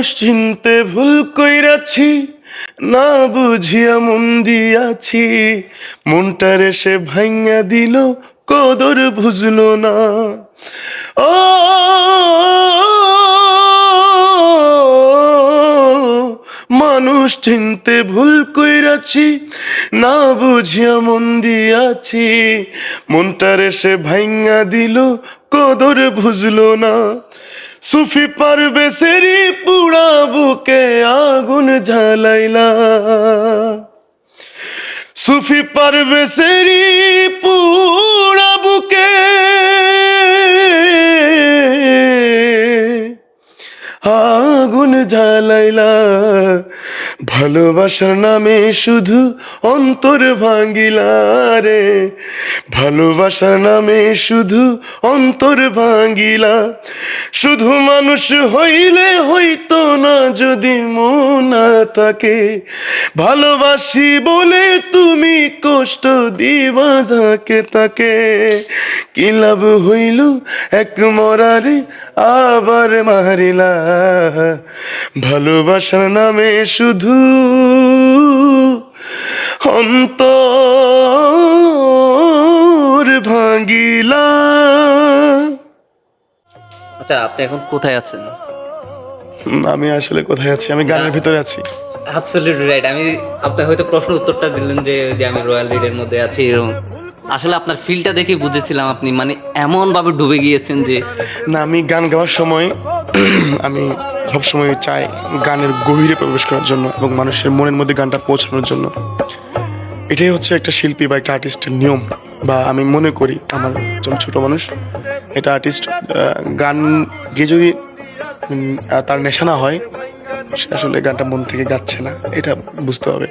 মানুষ চিনতে ভুল কইরাছি, না বুঝিয়া মন দিয়াছি। মনটারে সে ভাইঙা দিল, কদর বুঝলো না। ও, মানুষ চিনতে ভুল কইরাছি, না বুঝিয়া মন দিয়াছি। মনটারে সে ভাইঙা দিল, কদর বুঝলো না। সুফি পারবে সেরি পুড়া বুকে আগুন ঝালাইলা সুফি পারবে সেরি পুড়া বুকে আগুন জ্বালাইলা। ভালোবাসার নামে শুধু অন্তর ভাঙ্গিলা রে। ভালোবাসার নামে শুধু অন্তর ভাঙ্গিলা শুধু মানুষ হইলে হইতো না যদি মন না থাকে। ভালোবাসি বলে তুমি কষ্ট দিবা যাকে তাকে। কি লাভ হইল এক মরারে আবার মারিলা? ভালোবাসার নামে শুধু অন্তর ভাঙ্গিলা আচ্ছা আপনি এখন কোথায় আছেন? আমি আসলে কোথায় আছি? আমি গানের ভিতরে আছি। অ্যাবসলিউটলি রাইট আমি আপনি হয়তো প্রশ্ন উত্তরটা দিলেন যে যে আমি রয়্যাল রিডের মধ্যে আছি এরকম। আসলে আপনার ফিলটা দেখে বুঝেছিলাম আপনি মানে এমন ভাবে ডুবে গিয়েছেন যে না, আমি গান গাওয়ার সময়, আমি সবসময় চাই গানের গভীরে প্রবেশ করার জন্য এবং মানুষের মনের মধ্যে গানটা পৌঁছানোর জন্য। এটাই হচ্ছে একটা শিল্পী বা একটা আর্টিস্টের নিয়ম বা আমি মনে করি আমার একজন ছোট মানুষ এটা আর্টিস্ট গান গিয়ে যদি তার নেশা না হয়, সে আসলে গানটা মন থেকে গাচ্ছে না, এটা বুঝতে হবে।